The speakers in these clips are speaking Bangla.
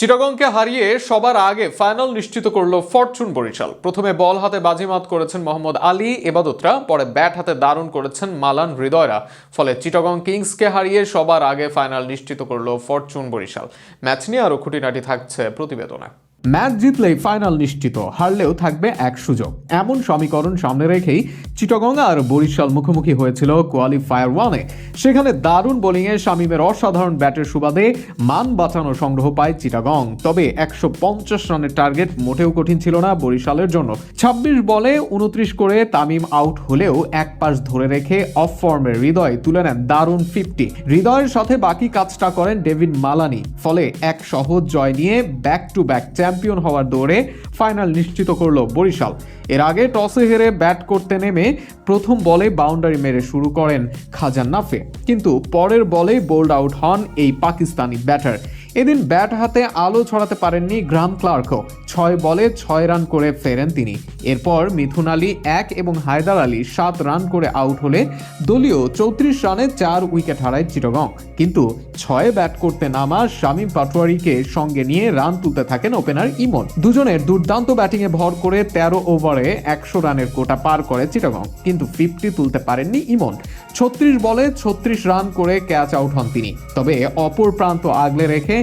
চিটাগংকে হারিয়ে সবার আগে ফাইনাল নিশ্চিত করল ফরচুন বরিশাল। প্রথমে বল হাতে বাজিমাত করেছেন মোহাম্মদ আলী এবাদতরা, পরে ব্যাট হাতে দারুণ করেছেন মালান হৃদয়রা। ফলে চিটাগং কিংসকে হারিয়ে সবার আগে ফাইনাল নিশ্চিত করল ফরচুন বরিশাল। ম্যাচ নিয়ে আরও খুঁটিনাটি থাকছে প্রতিবেদনে। ম্যাচ জিতলেই ফাইনাল নিশ্চিত, হারলেও থাকবে এক সুযোগ। এমন সমীকরণ সামনে রেখেই চিটগং আর বরিশাল মুখোমুখি হয়েছিল কোয়ালিফায়ার ওয়ানে সেখানে দারুণ বোলিংয়ে শামীমের অসাধারণ ব্যাটের সুবাদে মান বাঁচানো সংগ্রহ পায় চিটাগং। তবে একশো পঞ্চাশ রানের টার্গেট মোটেও কঠিন ছিল না বরিশালের জন্য। ছাব্বিশ বলে উনত্রিশ করে তামিম আউট হলেও এক পাশ ধরে রেখে অফ ফর্মের হৃদয় তুলে নেন দারুণ ফিফটি হৃদয়ের সাথে বাকি কাজটা করেন ডেভিড মালানি। ফলে এক সহজ জয় নিয়ে ব্যাক টু ব্যাক চ্যাম্পিয়ন হওয়ার দৌড়ে ফাইনাল নিশ্চিত করল বরিশাল। এর আগে টসে হেরে ব্যাট করতে নেমে প্রথম বলে বাউন্ডারি মেরে শুরু করেন খাজান নাফে কিন্তু পরের বলে বোল্ড আউট হন এই পাকিস্তানি ব্যাটার। এদিন ব্যাট হাতে আলো ছড়াতে পারেননি গ্রাম ক্লার্কও। ছয় বলে ছয় রান করে ফেরেন তিনি। এরপর মিথুন আলী এক এবং হায়দার আলী সাত রান করে আউট হলে দলীয় চৌত্রিশ রানে চার উইকেট হারায় চিটগং। কিন্তু ছয়ে ব্যাট করতে নামা শামীম পাটোয়ারিকে সঙ্গে নিয়ে রান তুলতে থাকেন ওপেনার ইমন। দুজনের দুর্দান্ত ব্যাটিংয়ে ভর করে তেরো ওভারে একশো রানের কোটা পার করে চিটগং। কিন্তু ফিফটি তুলতে পারেননি ইমন। ছত্রিশ বলে ছত্রিশ রান করে ক্যাচ আউট হন তিনি। তবে অপর প্রান্ত আগলে রেখে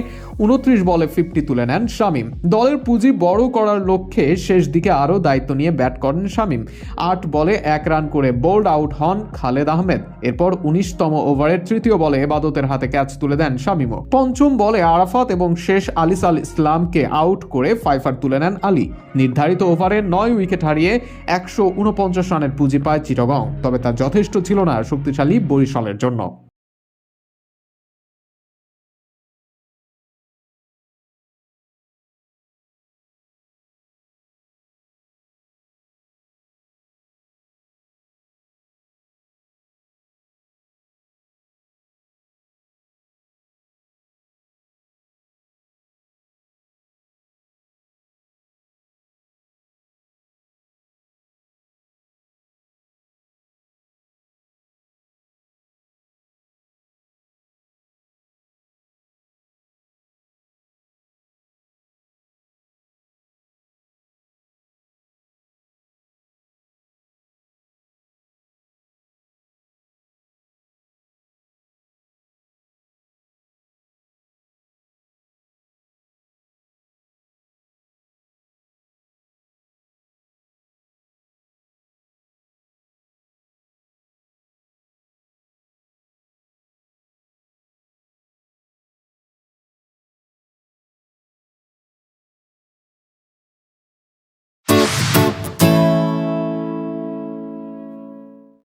উনত্রিশ বলে ফিফটি তুলে নেন শামীম। দলের পুঁজি বড় করার লক্ষ্যে শেষ দিকে আরও দায়িত্ব নিয়ে ব্যাট করেন শামীম। আট বলে এক রান করে বোল্ড আউট হন খালেদ আহমেদ। এরপর উনিশতম ওভারের তৃতীয় বলে এবাদতের হাতে ক্যাচ তুলে দেন শামীমও। পঞ্চম বলে আরাফাত এবং শেষ আলিস আল ইসলামকে আউট করে ফাইফার তুলে নেন আলী। নির্ধারিত ওভারে নয় উইকেট হারিয়ে একশো উনপঞ্চাশ রানের পুঁজি পায় চিটগং তবে তা যথেষ্ট ছিল না শক্তিশালী বরিশালের জন্য।